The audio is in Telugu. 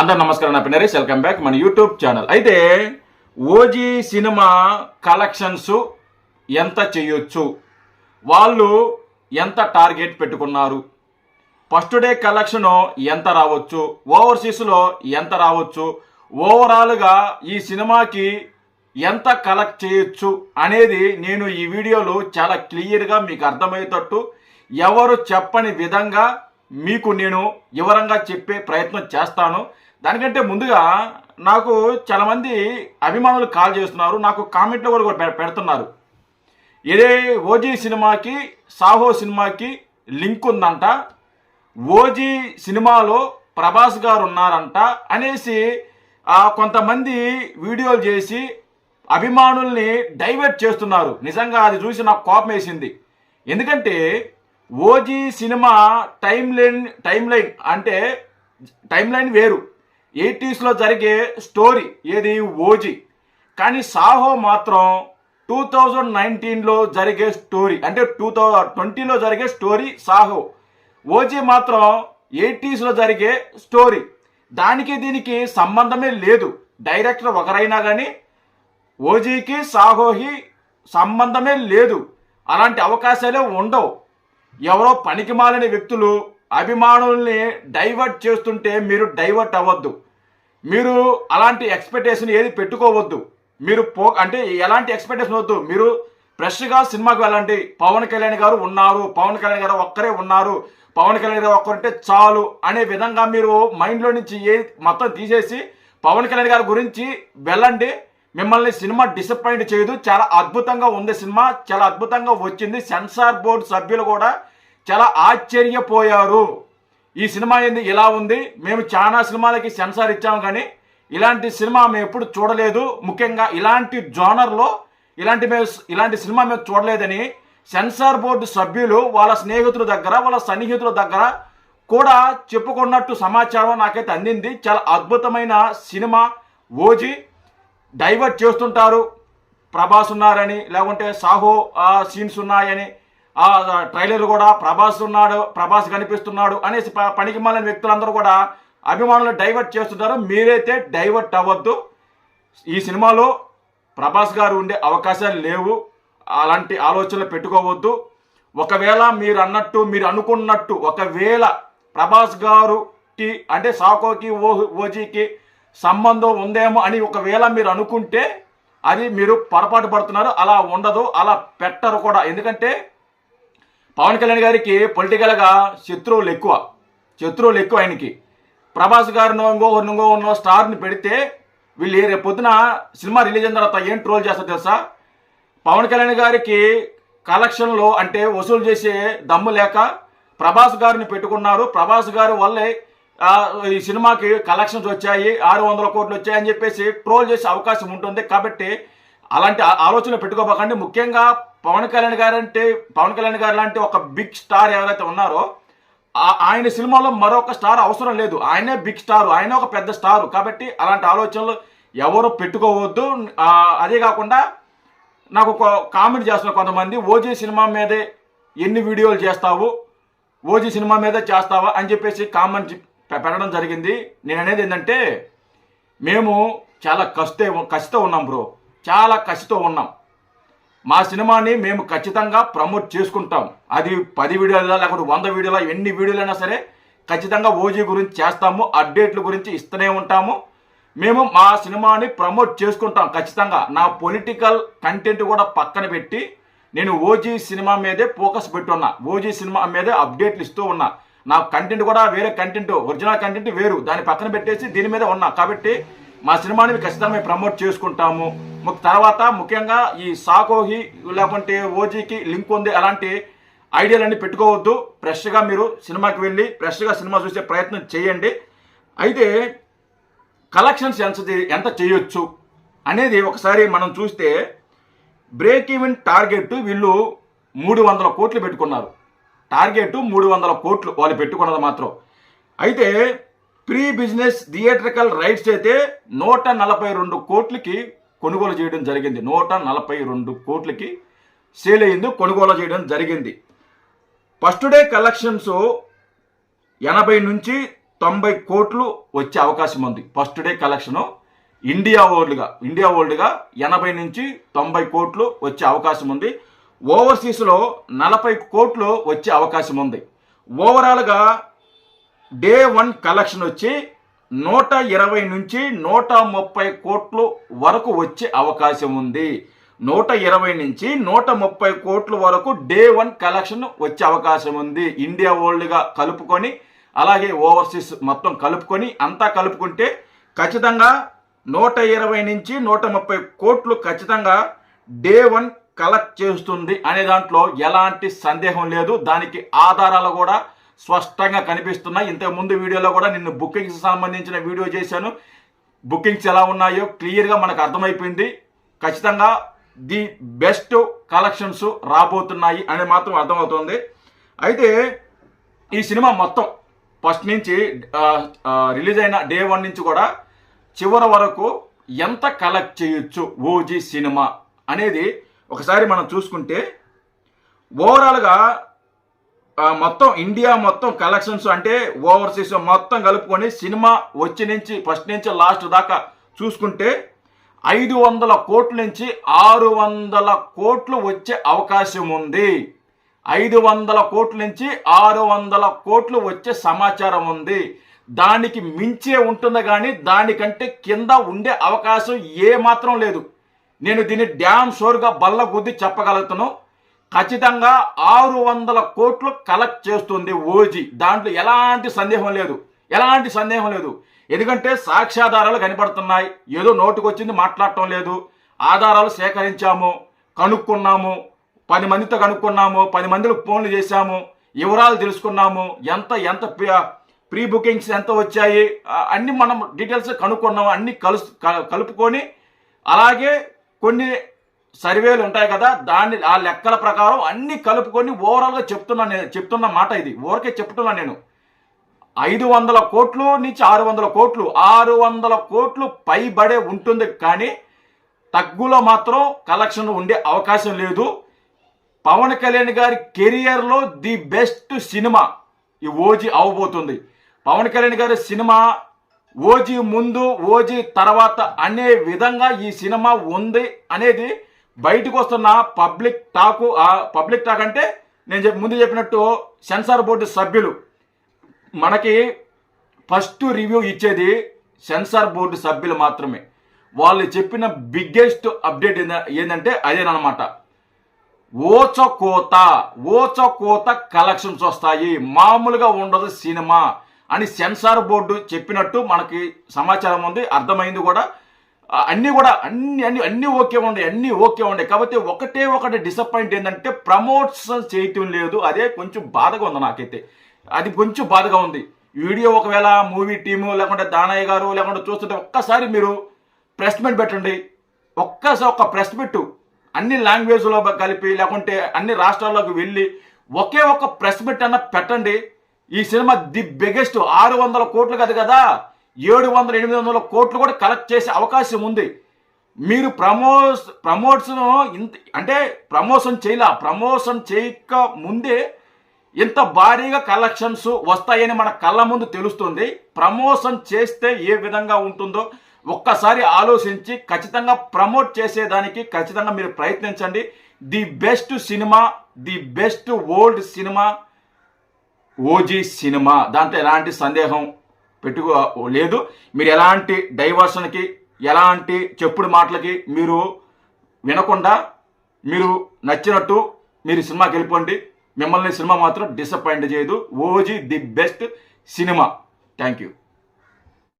అందరూ నమస్కారం నా పిన్నరేష్ వెల్కమ్ బ్యాక్ మన యూట్యూబ్ ఛానల్. అయితే ఓజీ సినిమా కలెక్షన్స్ ఎంత చేయొచ్చు? వాళ్ళు ఎంత టార్గెట్ పెట్టుకున్నారు? ఫస్ట్ డే కలెక్షన్ ఎంత రావచ్చు? ఓవర్సీస్లో ఎంత రావచ్చు? ఓవరాల్గా ఈ సినిమాకి ఎంత కలెక్ట్ చేయొచ్చు అనేది నేను ఈ వీడియోలో చాలా క్లియర్గా మీకు అర్థమయ్యేటట్టు ఎవరు చెప్పని విధంగా మీకు నేను వివరంగా చెప్పే ప్రయత్నం చేస్తాను. దానికంటే ముందుగా నాకు చాలామంది అభిమానులు కాల్ చేస్తున్నారు. నాకు కామెంట్లో కూడా పెడుతున్నారు. ఇదే ఓజీ సినిమాకి సాహో సినిమాకి లింక్ ఉందంట. ఓజీ సినిమాలో ప్రభాస్ గారు ఉన్నారంట అనేసి కొంతమంది వీడియోలు చేసి అభిమానుల్ని డైవర్ట్ చేస్తున్నారు. నిజంగా అది చూసి నాకు కోపం వేసింది. ఎందుకంటే ఓజీ సినిమా టైం లైన్ టైం లైన్ అంటే టైం లైన్ వేరు. ఎయిటీస్లో జరిగే స్టోరీ ఏది? ఓజీ. కానీ సాహో మాత్రం టూ థౌజండ్ నైన్టీన్లో జరిగే స్టోరీ అంటే టూ థౌజండ్ ట్వంటీలో జరిగే స్టోరీ సాహో. ఓజీ మాత్రం ఎయిటీస్లో జరిగే స్టోరీ. దానికి దీనికి సంబంధమే లేదు. డైరెక్టర్ ఒకరైనా కానీ ఓజీకి సాహోకి సంబంధమే లేదు. అలాంటి అవకాశాలే ఉండవు. ఎవరో పనికి మాలిన వ్యక్తులు అభిమానుల్ని డైవర్ట్ చేస్తుంటే మీరు డైవర్ట్ అవ్వద్దు. మీరు అలాంటి ఎక్స్పెక్టేషన్ ఏది పెట్టుకోవద్దు. మీరు పో అంటే ఎలాంటి ఎక్స్పెక్టేషన్ వద్దు. మీరు ఫ్రెష్గా సినిమాకి వెళ్ళండి. పవన్ కళ్యాణ్ గారు ఉన్నారు. పవన్ కళ్యాణ్ గారు ఒక్కరే ఉన్నారు. పవన్ కళ్యాణ్ గారు ఒక్కరుంటే చాలు అనే విధంగా మీరు మైండ్లో నుంచి ఏ మొత్తం తీసేసి పవన్ కళ్యాణ్ గారి గురించి వెళ్ళండి. మిమ్మల్ని సినిమా డిసప్పాయింట్ చేయదు. చాలా అద్భుతంగా ఉంది సినిమా. చాలా అద్భుతంగా వచ్చింది. సెన్సార్ బోర్డు సభ్యులు కూడా చాలా ఆశ్చర్యపోయారు. ఈ సినిమా ఏంది? ఇలా ఉంది? మేము చాలా సినిమాలకి సెన్సార్ ఇచ్చాము కానీ ఇలాంటి సినిమా మేము ఎప్పుడు చూడలేదు. ముఖ్యంగా ఇలాంటి జోనర్లో ఇలాంటి మేము ఇలాంటి సినిమా మేము చూడలేదని సెన్సార్ బోర్డు సభ్యులు వాళ్ళ స్నేహితుల దగ్గర వాళ్ళ సన్నిహితుల దగ్గర కూడా చెప్పుకున్నట్టు సమాచారం నాకైతే అందింది. చాలా అద్భుతమైన సినిమా. ఓజీ డైవర్ట్ చేస్తుంటారు. ప్రభాస్ ఉన్నారని లేకుంటే సాహో సీన్స్ ఉన్నాయని ఆ ట్రైలర్ కూడా ప్రభాస్ ఉన్నాడు ప్రభాస్ కనిపిస్తున్నాడు అనేసి ప- పనికి మాలిన వ్యక్తులందరూ కూడా అభిమానులు డైవర్ట్ చేస్తున్నారు. మీరైతే డైవర్ట్ అవ్వద్దు. ఈ సినిమాలో ప్రభాస్ గారు ఉండే అవకాశాలు లేవు. అలాంటి ఆలోచనలు పెట్టుకోవద్దు. ఒకవేళ మీరు అన్నట్టు మీరు అనుకున్నట్టు ఒకవేళ ప్రభాస్ గారుకి అంటే సాకోకి ఓ ఓజీకి సంబంధం ఉందేమో అని ఒకవేళ మీరు అనుకుంటే అది మీరు పొరపాటు పడుతున్నారు. అలా ఉండదు అలా పెట్టరు కూడా. ఎందుకంటే పవన్ కళ్యాణ్ గారికి పొలిటికల్గా శత్రువులు ఎక్కువ శత్రువులు ఎక్కువ ఆయనకి. ప్రభాస్ గారినో ఇంకో ఇంకో ఉన్న స్టార్ని పెడితే వీళ్ళు రేపు పొద్దున సినిమా రిలీజ్ అయిన తర్వాత ఏం ట్రోల్ చేస్తారు తెలుసా? పవన్ కళ్యాణ్ గారికి కలెక్షన్లో అంటే వసూలు చేసే దమ్ము లేక ప్రభాస్ గారిని పెట్టుకున్నారు. ప్రభాస్ గారి వల్లే ఈ సినిమాకి కలెక్షన్స్ వచ్చాయి ఆరు వందల కోట్లు వచ్చాయని చెప్పేసి ట్రోల్ చేసే అవకాశం ఉంటుంది. కాబట్టి అలాంటి ఆలోచన ఆలోచనలు పెట్టుకోబోకండి. ముఖ్యంగా పవన్ కళ్యాణ్ గారు అంటే పవన్ కళ్యాణ్ గారు లాంటి ఒక బిగ్ స్టార్ ఎవరైతే ఉన్నారో ఆయన సినిమాలో మరొక స్టార్ అవసరం లేదు. ఆయనే బిగ్ స్టార్ ఆయన ఒక పెద్ద స్టార్ కాబట్టి అలాంటి ఆలోచనలు ఎవరు పెట్టుకోవద్దు. అదే కాకుండా నాకు ఒక కామెంట్ చేస్తున్న కొంతమంది. ఓజీ సినిమా మీదే ఎన్ని వీడియోలు చేస్తావు? ఓజీ సినిమా మీద చేస్తావా? అని చెప్పేసి కామెంట్ పెట్టడం జరిగింది. నేను అనేది ఏంటంటే మేము చాలా కష్టే కసితో ఉన్నాం బ్రో. చాలా కసితో ఉన్నాం. మా సినిమాని మేము ఖచ్చితంగా ప్రమోట్ చేసుకుంటాం. అది పది వీడియోల లేకపోతే వంద వీడియోల ఎన్ని వీడియోలైనా సరే ఖచ్చితంగా ఓజీ గురించి చేస్తాము అప్డేట్ల గురించి ఇస్తూనే ఉంటాము. మేము మా సినిమాని ప్రమోట్ చేసుకుంటాం ఖచ్చితంగా. నా పొలిటికల్ కంటెంట్ కూడా పక్కన పెట్టి నేను ఓజీ సినిమా మీదే ఫోకస్ పెట్టున్నా. ఓజీ సినిమా మీదే అప్డేట్లు ఇస్తూ ఉన్నా. నా కంటెంట్ కూడా వేరే కంటెంట్ ఒరిజినల్ కంటెంట్ వేరు. దాని పక్కన పెట్టేసి దీని మీద ఉన్నా. కాబట్టి మా సినిమాని ఖచ్చితంగా మేము ప్రమోట్ చేసుకుంటాము. తర్వాత ముఖ్యంగా ఈ సాకోహి లేకుంటే ఓజీకి లింక్ ఉంది అలాంటి ఐడియాలన్నీ పెట్టుకోవద్దు. ఫ్రెష్గా మీరు సినిమాకి వెళ్ళి ఫ్రెష్గా సినిమా చూసే ప్రయత్నం చేయండి. అయితే కలెక్షన్స్ ఎంత ఎంత చేయొచ్చు అనేది ఒకసారి మనం చూస్తే బ్రేక్ ఈవెన్ టార్గెట్ వీళ్ళు మూడు వందల కోట్లు పెట్టుకున్నారు. టార్గెట్ మూడు వందల కోట్లు వాళ్ళు పెట్టుకున్నది మాత్రం. అయితే ప్రీ బిజినెస్ థియేట్రికల్ రైట్స్ అయితే నూట నలభై రెండు కోట్లకి కొనుగోలు చేయడం జరిగింది. నూట నలభై రెండు కోట్లకి సేల్ అయింది కొనుగోలు చేయడం జరిగింది. ఫస్ట్ డే కలెక్షన్స్ ఎనభై నుంచి తొంభై కోట్లు వచ్చే అవకాశం ఉంది. ఫస్ట్ డే కలెక్షన్ ఇండియా వరల్డ్గా ఇండియా వరల్డ్గా ఎనభై నుంచి తొంభై కోట్లు వచ్చే అవకాశం ఉంది. ఓవర్సీస్లో నలభై కోట్లు వచ్చే అవకాశం ఉంది. ఓవరాల్గా డే వన్ కలెక్షన్ వచ్చి నూట ఇరవై నుంచి నూట ముప్పై కోట్లు వరకు వచ్చే అవకాశం ఉంది. నూట ఇరవై నుంచి నూట ముప్పై కోట్ల వరకు డే వన్ కలెక్షన్ వచ్చే అవకాశం ఉంది. ఇండియా వరల్డ్గా కలుపుకొని అలాగే ఓవర్సీస్ మొత్తం కలుపుకొని అంతా కలుపుకుంటే ఖచ్చితంగా నూట ఇరవై నుంచి నూట ముప్పై కోట్లు ఖచ్చితంగా డే వన్ కలెక్ట్ చేస్తుంది అనే దాంట్లో ఎలాంటి సందేహం లేదు. దానికి ఆధారాలు కూడా స్పష్టంగా కనిపిస్తున్నాయి. ఇంతకుముందు వీడియోలో కూడా నిన్ను బుకింగ్స్ సంబంధించిన వీడియో చేశాను. బుకింగ్స్ ఎలా ఉన్నాయో క్లియర్గా మనకు అర్థమైపోయింది. ఖచ్చితంగా ది బెస్ట్ కలెక్షన్స్ రాబోతున్నాయి అని మాత్రం అర్థమవుతుంది. అయితే ఈ సినిమా మొత్తం ఫస్ట్ నుంచి రిలీజ్ అయిన డే వన్ నుంచి కూడా చివరి వరకు ఎంత కలెక్ట్ చేయొచ్చు ఓజీ సినిమా అనేది ఒకసారి మనం చూసుకుంటే ఓవరాల్గా మొత్తం ఇండియా మొత్తం కలెక్షన్స్ అంటే ఓవర్సీస్ మొత్తం కలుపుకొని సినిమా వచ్చి నుంచి ఫస్ట్ నుంచి లాస్ట్ దాకా చూసుకుంటే ఐదు వందల కోట్ల నుంచి ఆరు వందల కోట్లు వచ్చే అవకాశం ఉంది. ఐదు వందల కోట్ల నుంచి ఆరు వందల కోట్లు వచ్చే సమాచారం ఉంది. దానికి మించే ఉంటుంది కానీ దానికంటే కింద ఉండే అవకాశం ఏ మాత్రం లేదు. నేను దీన్ని డ్యామ్ షోర్గా బల్ల గుద్ది చెప్పగలుగుతాను. ఖచ్చితంగా ఆరు వందల కోట్లు కలెక్ట్ చేస్తుంది ఓజీ. దాంట్లో ఎలాంటి సందేహం లేదు. ఎలాంటి సందేహం లేదు. ఎందుకంటే సాక్ష్యాధారాలు కనపడుతున్నాయి. ఏదో నోటుకొచ్చింది మాట్లాడటం లేదు. ఆధారాలు సేకరించాము కనుక్కున్నాము పది మందితో కనుక్కున్నాము పది మందికి ఫోన్లు చేశాము వివరాలు తెలుసుకున్నాము ఎంత ఎంత ప్రీ బుకింగ్స్ ఎంత వచ్చాయి అన్ని మనం డీటెయిల్స్ కనుక్కున్నాము అన్ని కలుసు కలుపుకొని అలాగే కొన్ని సర్వేలు ఉంటాయి కదా దాన్ని ఆ లెక్కల ప్రకారం అన్ని కలుపుకొని ఓవరాల్గా చెప్తున్నా నేను చెప్తున్న మాట ఇది. ఊరికే చెప్తున్నా నేను. ఐదు వందల కోట్లు నుంచి ఆరు వందల కోట్లు. ఆరు వందల కోట్లు పైబడే ఉంటుంది కానీ తగ్గులో మాత్రం కలెక్షన్ ఉండే అవకాశం లేదు. పవన్ కళ్యాణ్ గారి కెరియర్లో ది బెస్ట్ సినిమా ఈ ఓజీ అవబోతుంది. పవన్ కళ్యాణ్ గారి సినిమా ఓజీ ముందు ఓజీ తర్వాత అనే విధంగా ఈ సినిమా ఉంది అనేది బయటకు వస్తున్న పబ్లిక్ టాకు ఆ పబ్లిక్ టాక్ అంటే నేను ముందు చెప్పినట్టు సెన్సార్ బోర్డు సభ్యులు. మనకి ఫస్ట్ రివ్యూ ఇచ్చేది సెన్సార్ బోర్డు సభ్యులు మాత్రమే. వాళ్ళు చెప్పిన బిగ్గెస్ట్ అప్డేట్ ఏంటంటే అదేనమాట ఓచకోత ఓచకోత కలెక్షన్స్ వస్తాయి. మామూలుగా ఉండదు సినిమా అని సెన్సార్ బోర్డు చెప్పినట్టు మనకి సమాచారం ఉంది. అర్థమైంది కూడా. అన్నీ కూడా అన్ని అన్ని అన్ని ఓకే ఉండే అన్ని ఓకే ఉండే. కాబట్టి ఒకటే ఒకటి డిసప్పాయింట్ ఏంటంటే ప్రమోషన్ చేయటం లేదు. అదే కొంచెం బాధగా ఉంది నాకైతే. అది కొంచెం బాధగా ఉంది. వీడియో ఒకవేళ మూవీ టీము లేకుంటే దానయ్య గారు లేకుంటే చూస్తుంటే ఒక్కసారి మీరు ప్రెస్ మీట్ పెట్టండి. ఒక్కసారి ఒక ప్రెస్ మీట్ అన్ని లాంగ్వేజ్లో కలిపి లేకుంటే అన్ని రాష్ట్రాల్లోకి వెళ్ళి ఒకే ఒక్క ప్రెస్ మీట్ అన్న పెట్టండి. ఈ సినిమా ది బిగ్గెస్ట్ ఆరు వందల కోట్లు కదా కదా. ఏడు వందల ఎనిమిది వందల కోట్లు కూడా కలెక్ట్ చేసే అవకాశం ఉంది. మీరు ప్రమోస్ ప్రమోట్స్ను ఇంత అంటే ప్రమోషన్ చేయలే ప్రమోషన్ చేయక ముందే ఇంత భారీగా కలెక్షన్స్ వస్తాయని మన కళ్ళ ముందు తెలుస్తుంది. ప్రమోషన్ చేస్తే ఏ విధంగా ఉంటుందో ఒక్కసారి ఆలోచించి ఖచ్చితంగా ప్రమోట్ చేసేదానికి ఖచ్చితంగా మీరు ప్రయత్నించండి. ది బెస్ట్ సినిమా ది బెస్ట్ ఓల్డ్ సినిమా ఓజీ సినిమా. దాంతో ఎలాంటి సందేహం పెట్టుకో లేదు. మీరు ఎలాంటి డైవర్షన్కి ఎలాంటి చెప్పుడు మాటలకి మీరు వినకుండా మీరు నచ్చినట్టు మీరు సినిమాకి వెళ్ళిపోండి. మిమ్మల్ని సినిమా మాత్రం డిసప్పాయింట్ చేయదు. OG the best cinema. Thank you.